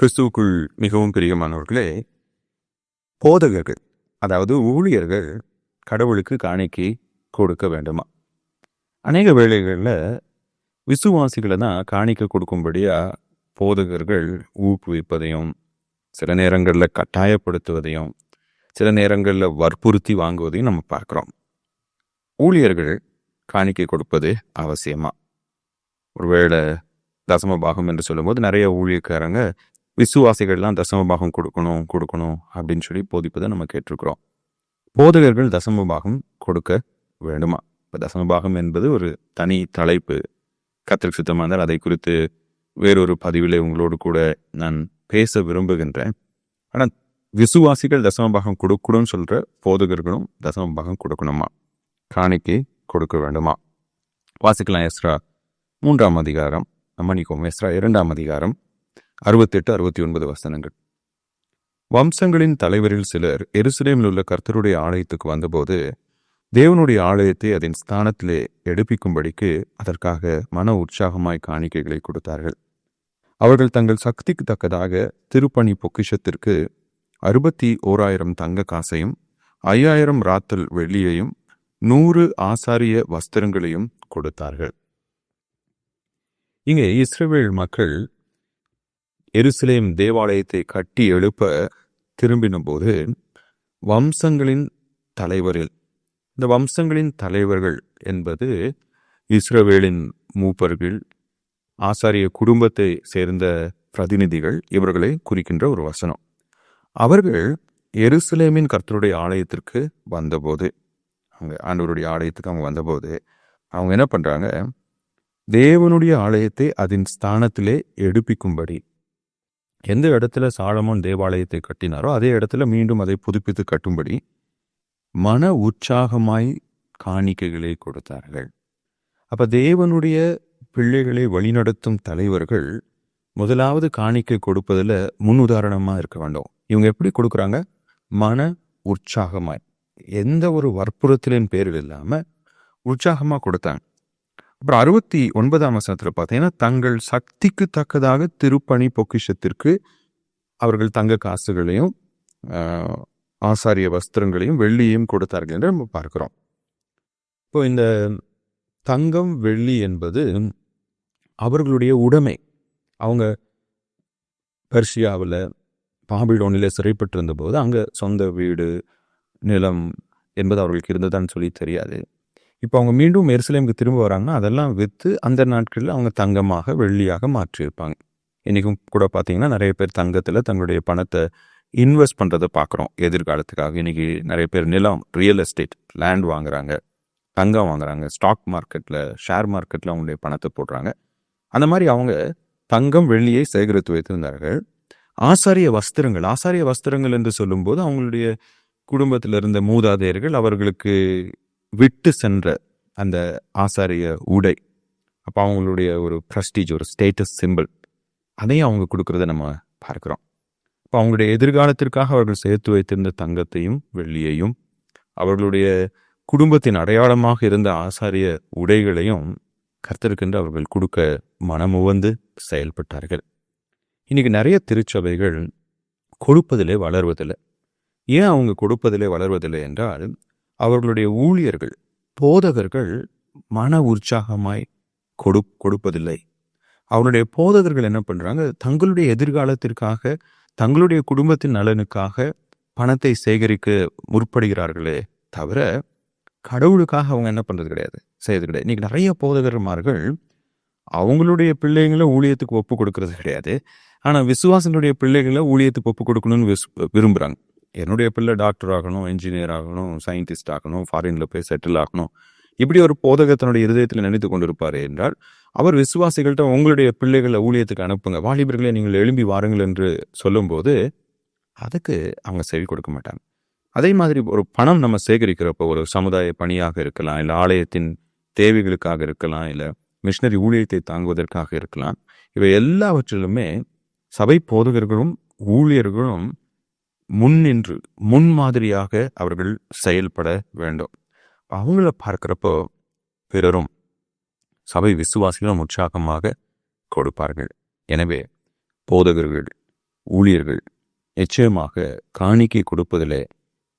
கிறிஸ்துவுக்குள் மிகவும் பிரியமானவர்களே போதகர்கள் அதாவது ஊழியர்கள் கடவுளுக்கு காணிக்கை கொடுக்க வேண்டுமா? அநேக வேளைகளில் விசுவாசிகளை தான் காணிக்க கொடுக்கும்படியாக போதகர்கள் ஊக்குவிப்பதையும் சில நேரங்களில் கட்டாயப்படுத்துவதையும் சில நேரங்களில் வற்புறுத்தி வாங்குவதையும் நம்ம பார்க்குறோம். ஊழியர்கள் காணிக்கை கொடுப்பது அவசியமா? ஒருவேளை தசம பாகம் என்று சொல்லும்போது நிறைய ஊழியக்காரங்க விசுவாசிகள்லாம் தசம பாகம் கொடுக்கணும் கொடுக்கணும் அப்படின்னு சொல்லி போதிப்பதை நம்ம கேட்டிருக்கிறோம். போதகர்கள் தசம பாகம் கொடுக்க வேண்டுமா? இப்போ தசம பாகம் என்பது ஒரு தனி தலைப்பு. கத்திரிக்கு சுத்தமானால் இருந்தால் அதை குறித்து வேறொரு பதிவில் உங்களோடு கூட நான் பேச விரும்புகின்றேன். ஆனால் விசுவாசிகள் தசம பாகம் கொடுக்கணும்னு சொல்கிற போதகர்களும் தசம பாகம் கொடுக்கணுமா? காணிக்கை கொடுக்க வேண்டுமா? வாசிக்கலாம் எஸ்ரா மூன்றாம் அதிகாரம் மன்னிக்கோம் எஸ்ரா இரண்டாம் அதிகாரம் அறுபத்தெட்டு அறுபத்தி ஒன்பது வசனங்கள். வம்சங்களின் தலைவரில் சிலர் எருசலேமில் உள்ள கர்த்தருடைய ஆலயத்துக்கு வந்தபோது தேவனுடைய ஆலயத்தை அதன் ஸ்தானத்திலே எடுப்பிக்கும்படிக்கு அதற்காக மன உற்சாகமாய் காணிக்கைகளை கொடுத்தார்கள். அவர்கள் தங்கள் சக்திக்கு தக்கதாக திருப்பணி பொக்கிஷத்திற்கு அறுபத்தி ஓராயிரம் தங்க காசையும் ஐயாயிரம் ராத்தல் வெள்ளியையும் நூறு ஆசாரிய வஸ்திரங்களையும் கொடுத்தார்கள். இங்கே இஸ்ரேவேல் மக்கள் எருசலேம் தேவாலயத்தை கட்டி எழுப்ப திரும்பினபோது வம்சங்களின் தலைவரில் இந்த வம்சங்களின் தலைவர்கள் என்பது இஸ்ரவேலின் மூப்பர்கள் ஆசாரிய குடும்பத்தை சேர்ந்த பிரதிநிதிகள் இவர்களை குறிக்கின்ற ஒரு வசனம். அவர்கள் எருசலேமின் கர்த்தருடைய ஆலயத்திற்கு வந்தபோது அவங்க ஆண்டவருடைய ஆலயத்துக்கு அவங்க வந்தபோது அவங்க என்ன பண்ணுறாங்க தேவனுடைய ஆலயத்தை அதன் ஸ்தானத்திலே எடுப்பிக்கும்படி எந்த இடத்துல சாலமோன் தேவாலயத்தை கட்டினாரோ அதே இடத்துல மீண்டும் அதை புதுப்பித்து கட்டும்படி மன உற்சாகமாய் காணிக்கைகளை கொடுத்தார்கள். அப்ப தேவனுடைய பிள்ளைகளை வழிநடத்தும் தலைவர்கள் முதலாவது காணிக்கை கொடுப்பதில் முன் உதாரணமாக இருக்க வேண்டும். இவங்க எப்படி கொடுக்குறாங்க? மன உற்சாகமாய். எந்த ஒரு வற்புறுத்தலின் பேரில் இல்லாம உற்சாகமா கொடுத்தாங்க. அப்புறம் அறுபத்தி ஒன்பதாம் வசனத்தில் பார்த்தீங்கன்னா தங்கள் சக்திக்கு தக்கதாக திருப்பணி பொக்கிஷத்திற்கு அவர்கள் தங்க காசுகளையும் ஆசாரிய வஸ்திரங்களையும் வெள்ளியையும் கொடுத்தார்கள் என்று நம்ம பார்க்கிறோம். இப்போ இந்த தங்கம் வெள்ளி என்பது அவர்களுடைய உடைமை. அவங்க பெர்ஷியாவில் பாபிலோனில் சிறைப்பட்டிருந்த போது அங்கே சொந்த வீடு நிலம் என்பது அவர்களுக்கு இருந்ததான்னு சொல்லி தெரியாது. இப்போ அவங்க மீண்டும் எருசலேமுக்கு திரும்ப வராங்கன்னா அதெல்லாம் விற்று அந்த நாட்களில் அவங்க தங்கமாக வெள்ளியாக மாற்றியிருப்பாங்க. இன்றைக்கும் கூட பார்த்தீங்கன்னா நிறைய பேர் தங்கத்தில் தங்களுடைய பணத்தை இன்வெஸ்ட் பண்ணுறதை பார்க்குறோம். எதிர்காலத்துக்காக இன்றைக்கி நிறைய பேர் நிலம் ரியல் எஸ்டேட் லேண்ட் வாங்குறாங்க தங்கம் வாங்குறாங்க ஸ்டாக் மார்க்கெட்டில் ஷேர் மார்க்கெட்டில் அவங்களுடைய பணத்தை போடுறாங்க. அந்த மாதிரி அவங்க தங்கம் வெள்ளியை சேகரித்து வைத்திருந்தார்கள். ஆசாரிய வஸ்திரங்கள் ஆசாரிய வஸ்திரங்கள் என்று சொல்லும்போது அவங்களுடைய குடும்பத்தில் இருந்த மூதாதையர்கள் அவர்களுக்கு விட்டு சென்ற அந்த ஆசாரிய உடை அப்போ அவங்களுடைய ஒரு ப்ரஸ்டீஜ் ஒரு ஸ்டேட்டஸ் சிம்பிள் அதையும் அவங்க கொடுக்குறத நம்ம பார்க்குறோம். இப்போ அவங்களுடைய எதிர்காலத்திற்காக அவர்கள் சேர்த்து வைத்திருந்த தங்கத்தையும் வெள்ளியையும் அவர்களுடைய குடும்பத்தின் அடையாளமாக இருந்த ஆசாரிய உடைகளையும் கர்த்தருக்கென்று அவர்கள் கொடுக்க மனமுவந்து செயல்பட்டார்கள். இன்னைக்கு நிறைய திருச்சபைகள் கொடுப்பதிலே வளர்வதில்லை. ஏன் அவங்க கொடுப்பதிலே வளர்வதில்லை என்றால் அவர்களுடைய ஊழியர்கள் போதகர்கள் மன உற்சாகமாய் கொடு கொடுப்பதில்லை. அவருடைய போதகர்கள் என்ன பண்றாங்க? தங்களுடைய எதிர்காலத்திற்காக தங்களுடைய குடும்பத்தின் நலனுக்காக பணத்தை சேகரிக்க முற்படுகிறார்களே தவிர கடவுளுக்காக அவங்க என்ன பண்ணுறது கிடையாது செய்யறது கிடையாது. இன்னைக்கு நிறைய போதகர்மார்கள் அவங்களுடைய பிள்ளைங்களை ஊழியத்துக்கு ஒப்பு கொடுக்கறது கிடையாது. ஆனால் விசுவாசனுடைய பிள்ளைகளை ஊழியத்துக்கு ஒப்பு கொடுக்கணும்னு விஸ்- விரும்புகிறாங்க என்னுடைய பிள்ளை டாக்டர் ஆகணும் இன்ஜினியர் ஆகணும் சயின்டிஸ்ட் ஆகணும் ஃபாரினில் போய் செட்டில் ஆகணும். இப்படி ஒரு போதகத்தினுடைய இருதயத்தில் நினைத்து கொண்டிருப்பார் என்றால் அவர் விசுவாசிகள்கிட்ட உங்களுடைய பிள்ளைகளை ஊழியத்துக்கு அனுப்புங்க. வாலிபர்களே நீங்கள் எழும்பி வாருங்கள் என்று சொல்லும்போது அதுக்கு அவங்க செவி கொடுக்க மாட்டாங்க. அதே மாதிரி ஒரு பணம் நம்ம சேகரிக்கிறப்போ ஒரு சமுதாய பணியாக இருக்கலாம் இல்லை ஆலயத்தின் தேவைகளுக்காக இருக்கலாம் இல்லை மிஷினரி ஊழியத்தை தாங்குவதற்காக இருக்கலாம் இவை எல்லாவற்றிலுமே சபை போதகர்களும் ஊழியர்களும் முன்னின்று முன்மாதிரியாக அவர்கள் செயல்பட வேண்டும். அவங்கள பார்க்கிறப்போ பிறரும் சபை விசுவாசிகளும் உற்சாகமாக கொடுப்பார்கள். எனவே போதகர்கள் ஊழியர்கள் நிச்சயமாக காணிக்கை கொடுப்பதிலே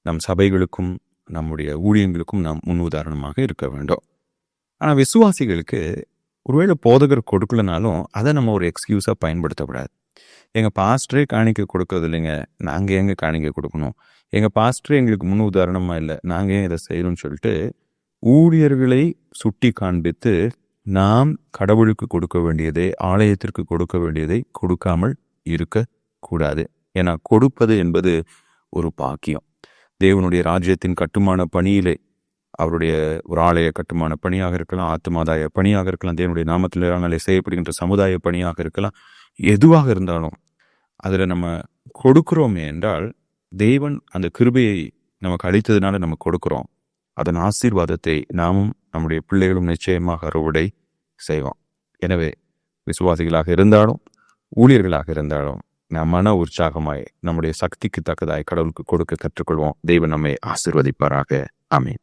நம் சபைகளுக்கும் நம்முடைய ஊழியங்களுக்கும் நாம் முன் உதாரணமாக இருக்க வேண்டும். ஆனால் விசுவாசிகளுக்கு ஒருவேளை போதகர் கொடுக்கலனாலும் அதை நம்ம ஒரு எக்ஸ்கியூஸாக பயன்படுத்தக்கூடாது. எங்கள் பாஸ்டரே காணிக்க கொடுக்கறது இல்லைங்க. நாங்கள் எங்கே காணிக்க கொடுக்கணும்? எங்கள் பாஸ்டரே எங்களுக்கு முன் உதாரணமாக இல்லை. நாங்கள் ஏன் இதை செய்யணும்னு சொல்லிட்டு ஊழியர்களை சுட்டி காண்பித்து நாம் கடவுளுக்கு கொடுக்க வேண்டியதை ஆலயத்திற்கு கொடுக்க வேண்டியதை கொடுக்காமல் இருக்கக்கூடாது ஏன்னா கொடுப்பது என்பது ஒரு பாக்கியம். தேவனுடைய ராஜ்யத்தின் கட்டுமான பணியிலே அவருடைய ஒரு ஆலய கட்டுமான பணியாக இருக்கலாம் ஆத்துமாதாய பணியாக இருக்கலாம் தேவனுடைய நாமத்தில் செய்யப்படுகின்ற சமுதாய பணியாக இருக்கலாம். எதுவாக இருந்தாலும் அதில் நம்ம கொடுக்கிறோமே என்றால் தேவன் அந்த கிருபையை நமக்கு அளித்ததுனால நம்ம கொடுக்கிறோம். அதன் ஆசீர்வாதத்தை நாமும் நம்முடைய பிள்ளைகளும் நிச்சயமாக அறுவடை செய்வோம். எனவே விசுவாசிகளாக இருந்தாலும் ஊழியர்களாக இருந்தாலும் நாம் மன உற்சாகமாய் நம்முடைய சக்திக்கு தக்கதாய் கடவுளுக்கு கொடுக்க கற்றுக்கொள்வோம். தெய்வம் நம்மை ஆசீர்வதிப்பாராக. அமீன்